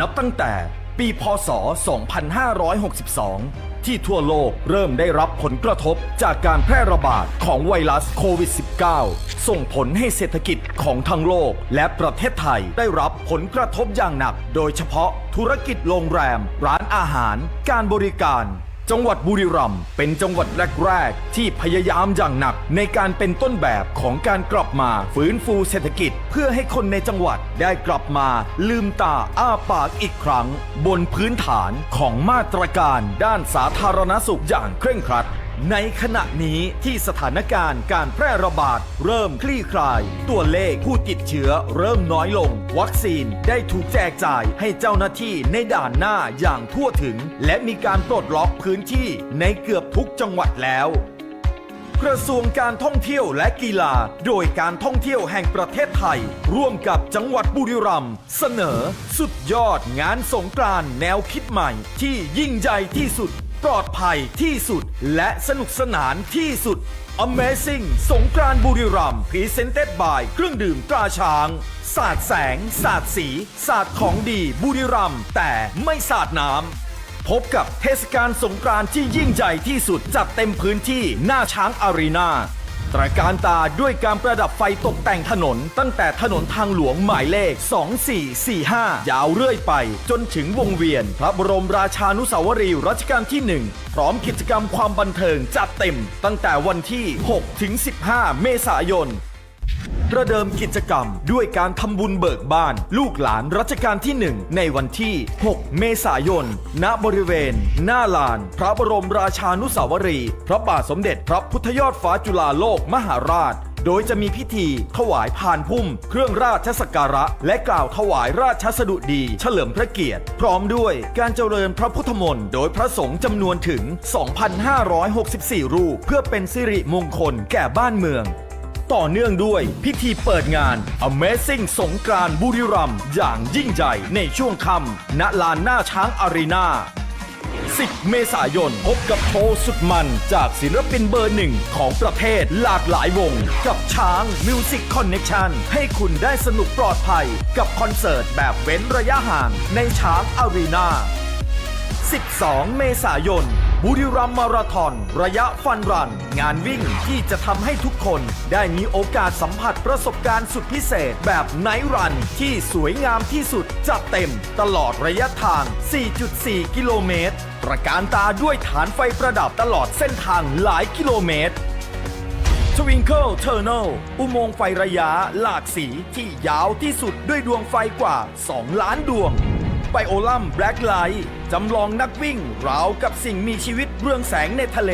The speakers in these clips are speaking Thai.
นับตั้งแต่ปีพศ 2562 ที่ทั่วโลกเริ่มได้รับผลกระทบจากการแพร่ระบาดของไวรัสโควิด -19 ส่งผลให้เศรษฐกิจของทั้งโลกและประเทศไทยได้รับผลกระทบอย่างหนัก โดยเฉพาะธุรกิจโรงแรม ร้านอาหาร การบริการ จังหวัดบุรีรัมย์เป็นจังหวัดแรกๆ ที่พยายามอย่างหนักในการเป็นต้นแบบของการกลับมาฟื้นฟูเศรษฐกิจ เพื่อให้คนในจังหวัดได้กลับมาลืมตาอ้าปากอีกครั้ง บนพื้นฐานของมาตรการด้านสาธารณสุขอย่างเคร่งครัด ในขณะนี้ที่สถานการณ์การแพร่ระบาด เริ่มคลี่คลาย ตัวเลขผู้ติดเชื้อเริ่มน้อยลง วัคซีนได้ถูกแจกจ่ายให้เจ้าหน้าที่ในด่านหน้าอย่างทั่วถึง และมีการปลดล็อกพื้นที่ในเกือบทุกจังหวัดแล้วกระทรวงการท่องเที่ยวและกีฬา โดยการท่องเที่ยวแห่งประเทศไทย ร่วมกับจังหวัดบุรีรัมย์เสนอ สุดยอดงานสงกรานต์แนวคิดใหม่ ที่ยิ่งใหญ่ที่สุด ปลอดภัยที่สุด และสนุกสนานที่สุด Amazing สงกรานต์บุรีรัมย์ Presented by เครื่องดื่มตราช้าง สาดแสง สาดสี สาดของดีบุรีรัมย์แต่ไม่สาดน้ำ พบกับเทศกาลสงกรานต์ที่ยิ่งใหญ่ที่สุดจัดเต็มพื้นที่หน้าช้างอารีนา ตระการตาด้วยการประดับไฟตกแต่งถนน ตั้งแต่ถนนทางหลวงหมายเลข 2445 ยาวเรื่อยไป จนถึงวงเวียน พระบรมราชานุสาวรีย์รัชกาลที่ 1 พร้อมกิจกรรมความบันเทิงจัดเต็ม ตั้งแต่วันที่ 6 ถึง 15 เมษายน ประเดิมกิจกรรม ด้วยการทำบุญเบิกบ้าน ลูกหลานรัชกาลที่ 1 ในวันที่ 6 เมษายน ณ บริเวณ หน้าลาน พระบรมราชานุสาวรีย์พระบาทสมเด็จพระพุทธยอดฟ้าจุฬาโลกมหาราชโดยจะมีพิธีถวายพานพุ่ม เครื่องราชสักการะ และกล่าวถวายราชสดุดี เฉลิมพระเกียรติ พร้อมด้วยการเจริญพระพุทธมนต์ โดยพระสงฆ์จำนวนถึง 2,564 รูป เพื่อเป็นสิริมงคลแก่บ้านเมือง ต่อเนื่องด้วยพิธีเปิดงาน Amazing สงกรานบุรีรัมย์อย่างยิ่งใหญ่ในช่วงค่ำณลานหน้าช้างอารีนา10 เมษายน พบกับโชว์สุดมันจากศิลปินเบอร์หนึ่งของประเทศหลากหลายวง กับช้าง Music Connection ให้คุณได้สนุกปลอดภัยกับคอนเสิร์ตแบบเว้นระยะห่างในช้างอารีนา12 เมษายน บุรีรัมมาราธอน ระยะฟันรัน งานวิ่งที่จะทำให้ทุกคนได้มีโอกาสสัมผัสประสบการณ์สุดพิเศษแบบไนท์รันที่สวยงามที่สุดจัดเต็มตลอดระยะทาง 4.4 กิโลเมตรประการตาด้วยฐานไฟประดับตลอดเส้นทางหลายกิโลเมตรทวิงเกิลเทอร์เนลอุโมงค์ไฟระยะหลากสีที่ยาวที่สุดด้วยดวงไฟกว่า 2 ล้านดวง ไบโอลัมแบล็กไลท์จำลองนักวิ่ง ราวกับสิ่งมีชีวิตเรืองแสงในทะเล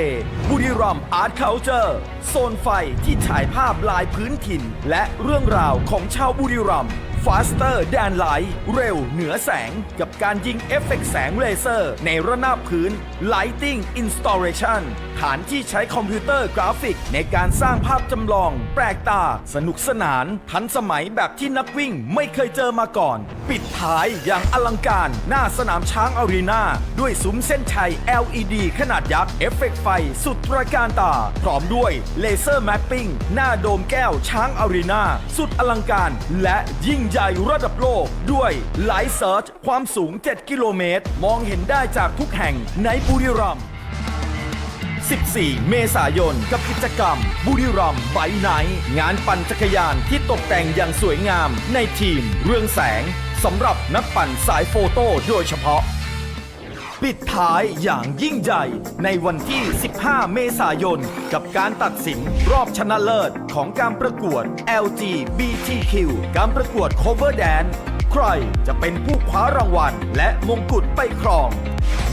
บุรีรัมอาร์ตเคาเจอร์ โซนไฟที่ฉายภาพลายพื้นถิ่น และเรื่องราวของชาวบุรีรัมย์ Faster แดนไลท์เร็วเหนือแสง กับการยิงเอฟเฟกต์แสงเลเซอร์ ในระนาบพื้น Lighting Installation ฐานที่ใช้คอมพิวเตอร์กราฟิก ในการสร้างภาพจำลอง แปลกตา สนุกสนาน ทันสมัยแบบที่นักวิ่งไม่เคยเจอมาก่อนปิดท้ายอย่างอลังการหน้าสนามช้างอารีนาด้วยซุ้มเส้นชัย LED ขนาดยักษ์ เอฟเฟกต์ไฟสุดตระการตา พร้อมด้วยเลเซอร์แมปปิ้งหน้าโดมแก้วช้างอารีนาสุดอลังการ และยิ่งใหญ่ระดับโลก ด้วยไลท์เซิร์ชความสูง 7 กิโลเมตร มองเห็นได้จากทุกแห่งในบุรีรัมย์14 เมษายน กับกิจกรรม บุรีรัมย์ไบไนท์งานปั่นจักรยานที่ตกแต่งอย่างสวยงามในทีม เรื่องแสง สำหรับนักปั่นสายโฟโต้โดยเฉพาะ ปิดท้ายอย่างยิ่งใหญ่ในวันที่ 15 เมษายน กับการตัดสินรอบชนะเลิศของการประกวด LGBTQ การประกวด Cover Dance ใครจะเป็นผู้คว้ารางวัลและมงกุฎไปครอง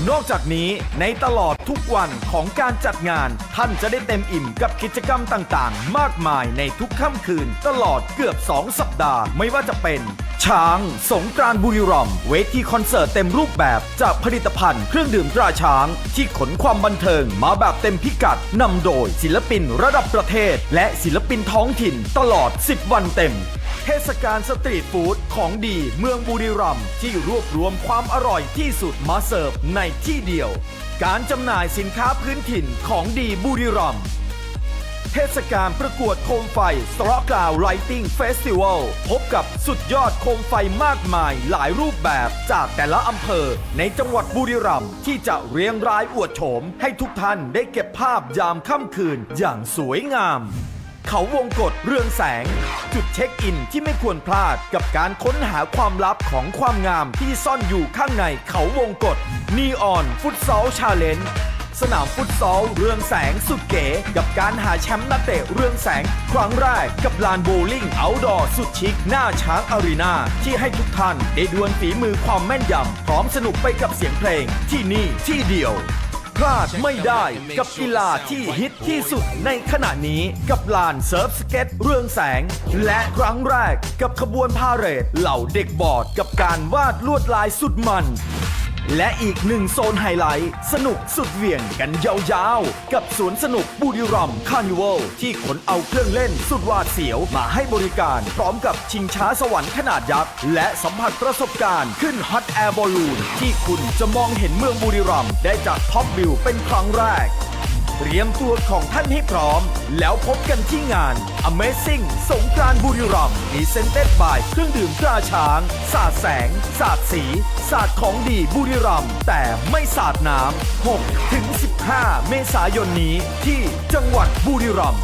นอกจากนี้ในตลอดทุกวันของการจัดงาน ท่านจะได้เต็มอิ่มกับกิจกรรมต่างๆ มากมายในทุกค่ำคืน ตลอดเกือบ 2 สัปดาห์ ไม่ว่าจะเป็น ช้าง สงกรานบุรีรัมเวทีคอนเสิร์ตเต็มรูปแบบจากผลิตภัณฑ์เครื่องดื่มตราช้าง ที่ขนความบันเทิงมาแบบเต็มพิกัดนำโดยศิลปินระดับประเทศ และศิลปินท้องถิ่นตลอด 10 วันเต็ม เทศกาลสตรีทฟู้ดของดีเมืองบุรีรัมย์ที่รวบรวมความอร่อยที่สุดมาเสิร์ฟในที่เดียว การจำหน่ายสินค้าพื้นถิ่นของดีบุรีรัมย์ เทศกาลประกวดโคมไฟสตรอกาวไลติงเฟสติวัลพบกับสุดยอดโคมไฟมากมายหลายรูปแบบจากแต่ละอำเภอ ในจังหวัดบุรีรัมย์ที่จะเรียงรายอวดโฉม ให้ทุกท่านได้เก็บภาพยามค่ำคืนอย่างสวยงาม เขาวงกฏเรืองแสง จุดเช็คอินที่ไม่ควรพลาดกับการค้นหาความลับของความงามที่ซ่อนอยู่ข้างในเขาวงกฏนีออนฟุตซอลชาเลนจ์ สนามฟุตซอลเรืองแสงสุดเก๋ กับการหาแชมป์นักเตะเรืองแสง ครั้งแรกกับลานโบว์ลิ่งเอาดอสุดชิค หน้าช้างอารีนาที่ให้ทุกท่านได้ดวลฝีมือความแม่นยำพร้อมสนุกไปกับเสียงเพลง ที่นี่ที่เดียวพลาดไม่ได้กับกีฬาที่ฮิตที่สุดในขณะนี้กับลานเซิร์ฟสเก็ตเรืองแสง และครั้งแรกกับขบวนพาเหรดเหล่าเด็กบอร์ดกับการวาดลวดลายสุดมัน และอีกหนึ่งโซนไฮไลท์ สนุกสุดเหวี่ยงกันยาวๆ กับสวนสนุกบูรีรัมคาร์นิวัลที่ขนเอาเครื่องเล่นสุดหวาดเสียวมาให้บริการ พร้อมกับชิงช้าสวรรค์ขนาดยักษ์ และสัมผัสประสบการณ์ขึ้นฮอตแอร์บอลลูนที่คุณจะมองเห็นเมืองบูรีรัมได้จากท็อปวิวเป็นครั้งแรก เตรียมตัวของท่านให้พร้อม แล้วพบกันที่งาน Amazing สงกรานต์บุรีรัมย์มีเซนเต็ดบายเครื่องดื่มตราช้าง สาดแสง สาดสี สาดของดีบุรีรัมย์แต่ไม่สาดน้ำ6ถึง15 เมษายนนี้ที่จังหวัดบุรีรัมย์